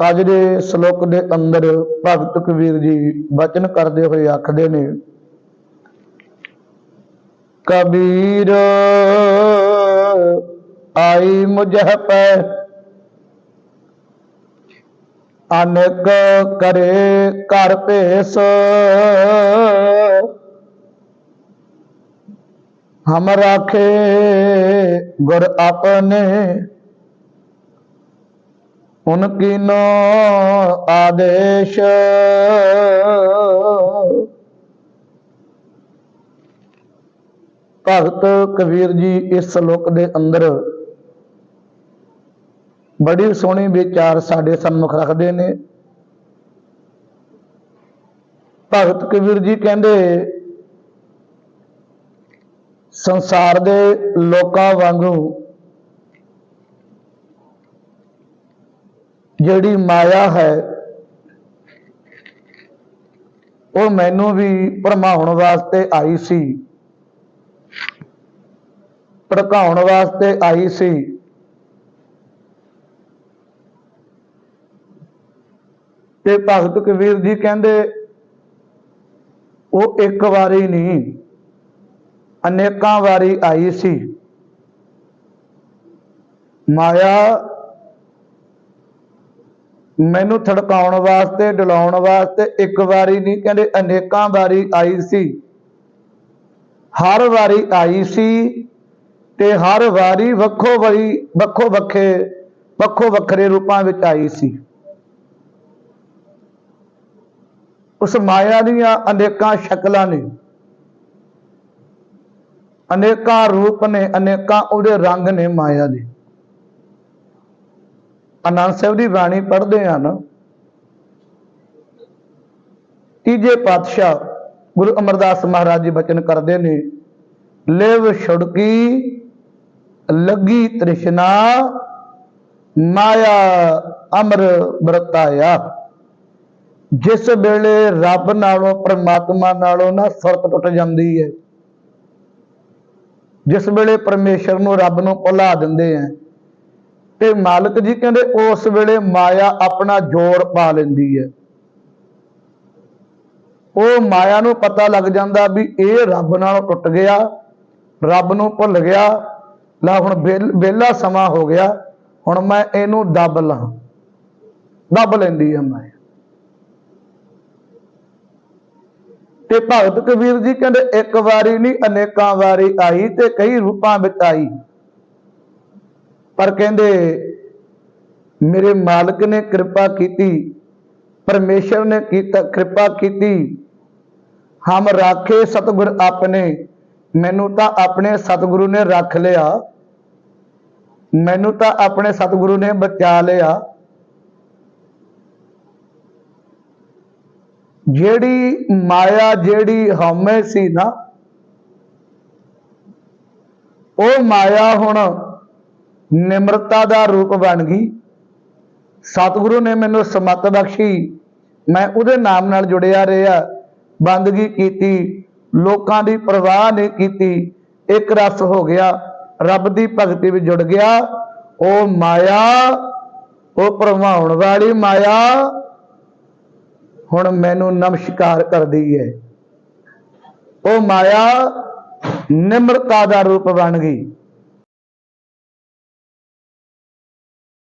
ਅੱਜ ਦੇ ਸ਼ਲੋਕ ਦੇ ਅੰਦਰ ਭਗਤ ਕਬੀਰ ਜੀ ਬਚਨ ਕਰਦੇ ਹੋਏ ਆਖਦੇ ਨੇ, ਕਬੀਰ, ਆਈ ਮੁਝੇ ਪੈ ਅਨੇਕ ਕਰੇ ਘਰ ਭੇਸ, ਹਮ ਰਾਖੇ ਗੁਰ ਆਪਣੇ ਉਨਕੀ ਨੋ ਆਦੇਸ਼? ਭਗਤ ਕਬੀਰ ਜੀ ਇਸ ਸ਼ਲੋਕ ਦੇ ਅੰਦਰ ਬੜੀ ਸੋਹਣੀ ਵਿਚਾਰ ਸਾਡੇ ਸਨਮੁਖ ਰੱਖਦੇ ਨੇ। ਭਗਤ ਕਬੀਰ ਜੀ ਕਹਿੰਦੇ, ਸੰਸਾਰ ਦੇ ਲੋਕਾਂ ਵਾਂਗੂ ਜਿਹੜੀ ਮਾਇਆ ਹੈ, ਉਹ ਮੈਨੂੰ ਵੀ ਭਰਮਾਉਣ ਵਾਸਤੇ ਆਈ ਸੀ। ਭੜਕਾਉਣ ਵਾਸਤੇ ਆਈ ਸੀ। ਤੇ ਭਗਤ ਕਬੀਰ ਜੀ ਕਹਿੰਦੇ, ਉਹ ਇੱਕ ਵਾਰੀ ਨਹੀਂ, ਅਨੇਕਾਂ ਵਾਰੀ ਆਈ ਸੀ। ਮਾਇਆ ਮੈਨੂੰ ਥੜਕਾਉਣ ਵਾਸਤੇ, ਡਲਾਉਣ ਵਾਸਤੇ ਇੱਕ ਵਾਰੀ ਨਹੀਂ, ਕਹਿੰਦੇ ਅਨੇਕਾਂ ਵਾਰੀ ਆਈ ਸੀ। ਹਰ ਵਾਰੀ ਆਈ ਸੀ ਤੇ ਹਰ ਵਾਰੀ ਵੱਖੋ ਵਰੀ ਵੱਖੋ ਵੱਖੇ ਵੱਖੋ ਵੱਖਰੇ ਰੂਪਾਂ ਵਿੱਚ ਆਈ ਸੀ। ਉਸ ਮਾਇਆ ਦੀਆਂ ਅਨੇਕਾਂ ਸ਼ਕਲਾਂ ਨੇ, ਅਨੇਕਾਂ ਰੂਪ ਨੇ, ਅਨੇਕਾਂ ਉਹਦੇ ਰੰਗ ਨੇ ਮਾਇਆ ਦੇ। ਅਨੰਦ ਸਾਹਿਬ ਦੀ ਬਾਣੀ ਪੜ੍ਹਦੇ ਹਨ। ਤੀਜੇ ਪਾਤਸ਼ਾਹ ਗੁਰੂ ਅਮਰਦਾਸ ਮਹਾਰਾਜ ਜੀ ਬਚਨ ਕਰਦੇ ਨੇ, ਲਿਵ ਛੁੜਕੀ, ਲੱਗੀ ਤ੍ਰਿਸ਼ਨਾ, ਮਾਇਆ ਅਮਰ ਵਰਤਾਇਆ। ਜਿਸ ਵੇਲੇ ਰੱਬ ਨਾਲੋਂ, ਪ੍ਰਮਾਤਮਾ ਨਾਲੋਂ ਨਾ ਸੁਰਤ ਟੁੱਟ ਜਾਂਦੀ ਹੈ। ਜਿਸ ਵੇਲੇ ਪਰਮੇਸ਼ਰ ਨੂੰ ਰੱਬ ਨੂੰ ਭੁਲਾ ਦਿੰਦੇ ਆ ਤੇ ਮਾਲਕ ਜੀ ਕਹਿੰਦੇ ਉਸ ਵੇਲੇ ਮਾਇਆ ਆਪਣਾ ਜੋਰ ਪਾ ਲੈਂਦੀ ਹੈ। ਉਹ ਮਾਇਆ ਨੂੰ ਪਤਾ ਲੱਗ ਜਾਂਦਾ ਵੀ ਇਹ ਰੱਬ ਨਾਲ ਟੁੱਟ ਗਿਆ, ਰੱਬ ਨੂੰ ਭੁੱਲ ਗਿਆ, ਲਾ ਹੁਣ ਵਿਹਲ- ਵਿਹਲਾ ਸਮਾਂ ਹੋ ਗਿਆ, ਹੁਣ ਮੈਂ ਇਹਨੂੰ ਦੱਬ ਲਾਂ। ਦੱਬ ਲੈਂਦੀ ਹੈ ਮਾਇਆ। ਤੇ ਭਗਤ ਕਬੀਰ ਜੀ ਕਹਿੰਦੇ ਇੱਕ ਵਾਰੀ ਨਹੀਂ, ਅਨੇਕਾਂ ਵਾਰੀ ਆਈ ਤੇ ਕਈ ਰੂਪਾਂ ਵਿੱਚ ਆਈ। ਪਰ ਕਹਿੰਦੇ, ਮੇਰੇ ਮਾਲਕ ਨੇ ਕਿਰਪਾ ਕੀਤੀ, ਪਰਮੇਸ਼ਰ ਨੇ ਕੀਤਾ, ਕਿਰਪਾ ਕੀਤੀ। ਹਮ ਰਾਖੇ ਸਤਿਗੁਰ ਆਪਣੇ, ਮੈਨੂੰ ਤਾਂ ਆਪਣੇ ਸਤਿਗੁਰੂ ਨੇ ਰੱਖ ਲਿਆ। ਮੈਨੂੰ ਤਾਂ ਆਪਣੇ ਸਤਿਗੁਰੂ ਨੇ ਬਚਾ ਲਿਆ। ਜਿਹੜੀ ਮਾਇਆ, ਜਿਹੜੀ ਹਉਮੈ ਸੀ ਨਾ, ਉਹ ਮਾਇਆ ਹੁਣ ਨਿਮਰਤਾ ਦਾ ਰੂਪ ਬਣ ਗਈ। ਸਤਿਗੁਰੂ ਨੇ ਮੈਨੂੰ ਸਮਤ ਬਖਸ਼ੀ। ਮੈਂ ਉਹਦੇ ਨਾਮ ਨਾਲ ਜੁੜਿਆ ਰਿਹਾ। ਬੰਦਗੀ ਕੀਤੀ। ਲੋਕਾਂ ਦੀ ਪਰਵਾਹ ਨਹੀਂ ਕੀਤੀ। ਇੱਕ ਰਸ ਹੋ ਗਿਆ। ਰੱਬ ਦੀ ਭਗਤੀ ਵਿੱਚ ਜੁੜ ਗਿਆ। ਉਹ ਮਾਇਆ, ਉਹ ਭਰਮਾਉਣ ਵਾਲੀ ਮਾਇਆ ਹੁਣ ਮੈਨੂੰ ਨਮਸਕਾਰ ਕਰਦੀ ਹੈ। ਉਹ ਮਾਇਆ ਨਿਮਰਤਾ ਦਾ ਰੂਪ ਬਣ ਗਈ।